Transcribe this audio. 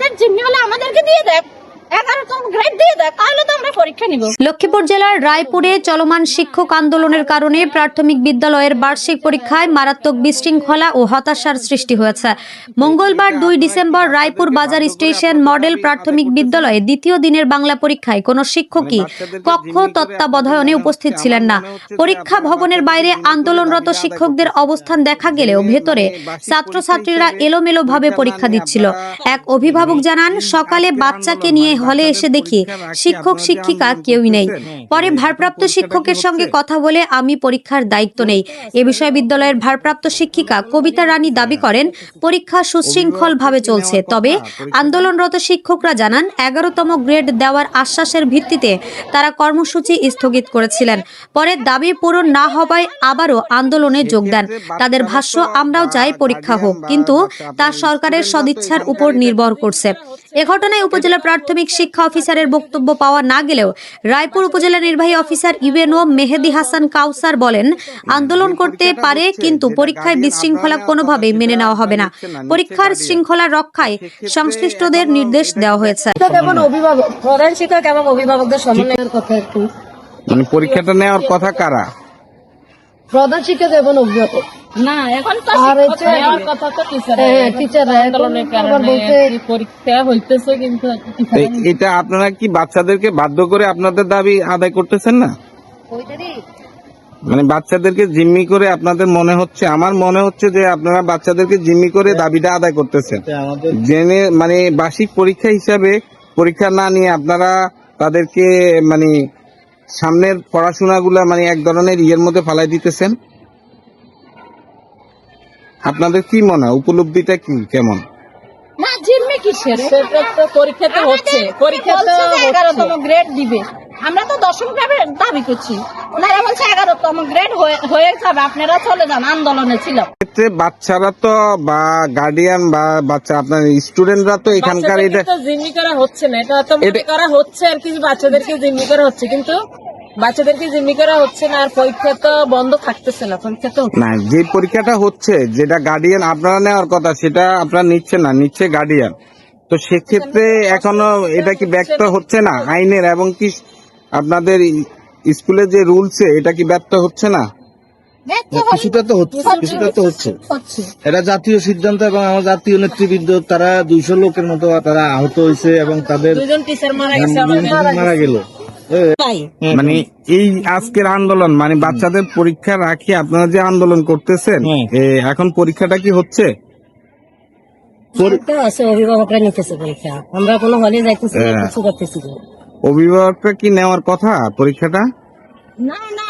আমাদের জিম্মি হলে আমাদেরকে দিয়ে দেয় লক্ষ্মীপুর জেলার রায়পুরে চলমান শিক্ষক আন্দোলনের কারণে প্রাথমিক বিদ্যালয়ের বার্ষিক পরীক্ষায় মারাত্মক বিশৃঙ্খলা ও হতাশার সৃষ্টি হয়েছে। মঙ্গলবার দুই ডিসেম্বর রায়পুর বাজার স্টেশন মডেল প্রাথমিক বিদ্যালয়ে দ্বিতীয় দিনের বাংলা পরীক্ষায় কোনো শিক্ষকই কক্ষ তত্ত্বাবধানে উপস্থিত ছিলেন না। পরীক্ষা ভবনের বাইরে আন্দোলনরত শিক্ষকদের অবস্থান দেখা গেলেও ভেতরে ছাত্রছাত্রীরা এলোমেলোভাবে পরীক্ষা দিচ্ছিল। এক অভিভাবক জানান, সকালে বাচ্চাকে নিয়ে হলে এসে দেখি শিক্ষক, শিক্ষিকা কেউই নেই। পরে ভারপ্রাপ্ত শিক্ষকের সঙ্গে কথা বলে আমি পরীক্ষার দায়িত্ব নেই। এ বিষয়ে বিদ্যালয়ের ভারপ্রাপ্ত শিক্ষিকা কবিতা রানী দাবি করেন, পরীক্ষা সুশৃঙ্খলভাবে চলছে। তবে আন্দোলনরত শিক্ষকরা জানান, এগারোতম গ্রেড দেওয়ার আশ্বাসের ভিত্তিতে তারা কর্মসূচি স্থগিত করেছিলেন। পরে দাবি পূরণ না হওয়ায় আবারও আন্দোলনে যোগ দেন। তাদের ভাষ্য, আমরাও চাই পরীক্ষা হোক, কিন্তু তা সরকারের সদিচ্ছার উপর নির্ভর করছে। এ ঘটনায় উপজেলা প্রাথমিক শিক্ষা অফিসারের বক্তব্য পাওয়া না গেলেও রায়পুর উপজেলা নির্বাহী অফিসার ইউএনও মেহেদি হাসান কাউসার বলেন আন্দোলন করতে পারে কিন্তু পরীক্ষায় বিশৃঙ্খলা কোনোভাবেই মেনে নেওয়া হবে না। পরীক্ষার শৃঙ্খলা রক্ষায় সংশ্লিষ্টদের নির্দেশ দেওয়া হয়েছে। এবং অভিভাবক প্রধান শিক্ষক এবং অভিভাবকদের সমন্বয়ের কথা একটু। মানে পরীক্ষাটা নেওয়ার কথা কারা? প্রধান শিক্ষক এবং অভিভাবক। না এখন তো আর শিক্ষক হচ্ছে- নেওয়ার কথা তো টিচার হ্যাঁ, পরীক্ষা হইতেছে কিন্তু এটা আপনারা কি বাচ্চাদেরকে বাধ্য করে আপনাদের দাবি আদায় করতেছেন না? মানে বাচ্চাদেরকে জিম্মি করে আপনাদের মনে হচ্ছে আমার মনে হচ্ছে যে আপনারা বাচ্চাদেরকে জিম্মি করে দাবিটা আদায় করতেছেন। জেনে মানে বার্ষিক পরীক্ষা হিসাবে পরীক্ষা না নিয়ে আপনারা তাদেরকে মানে সামনের পড়াশোনাগুলা মানে এক ধরনের ইয়ের মধ্যে ফালাই দিতেছেন। আপনাদের কি মনে হয়? উপলব্ধিটা কি? কেমন? না জিম্মি কিসের? সেটা তো পরীক্ষা তো হচ্ছে। পরীক্ষা তো গ্রেড দিবে? আমরা তো দশম গ্রেডের দাবি করছি। ওনারা বলছে এগারোতম গ্রেড হয়ে যাবে আপনারা চলে যান আন্দোলনে ছিলাম ক্ষেত্রে বাচ্চারা তো বা গার্ডিয়ান বা বাচ্চা আপনার স্টুডেন্টরা তো এখানকার এটা জিম্মি করা হচ্ছে না এটা তো করা হচ্ছে আর বাচ্চাদেরকে জিম্মি করা হচ্ছে কিন্তু বাচ্চাদেরকে জিম্মি করা হচ্ছে না আর পরীক্ষা তো বন্ধ থাকতেছে না পরীক্ষা তো না যে পরীক্ষাটা হচ্ছে যেটা গার্ডিয়ান আপনারা নেওয়ার কথা সেটা আপনারা নিচ্ছে না নিচ্ছে গার্ডিয়ান তো সেক্ষেত্রে এখনও এটা কি ব্যক্ত হচ্ছে না আইনের এবং কি আপনাদের স্কুলে যে রুলসে এটা কি ব্যক্ত হচ্ছে না? কিছুটা তো হচ্ছে কিছুটা তো হচ্ছে হচ্ছে। এটা জাতীয় সিদ্ধান্ত এবং আমার জাতীয় নেতৃবৃন্দ তারা দুইশো লোকের মতো তারা আহত হয়েছে এবং তাদের মারা গেছে আমাদের মারা গেল। মানে এই আজকের আন্দোলন মানে বাচ্চাদের পরীক্ষা রাখি আপনারা যে আন্দোলন করতেছেন এখন পরীক্ষাটা কি হচ্ছে? পরীক্ষা আছে অভিভাবকরা নিতেছে পরীক্ষা। আমরা কোনো হলে যাইতেছি হ্যাঁ। কিছু করতেছি না। অভিভাবকরা কি নেওয়ার কথা পরীক্ষাটা না না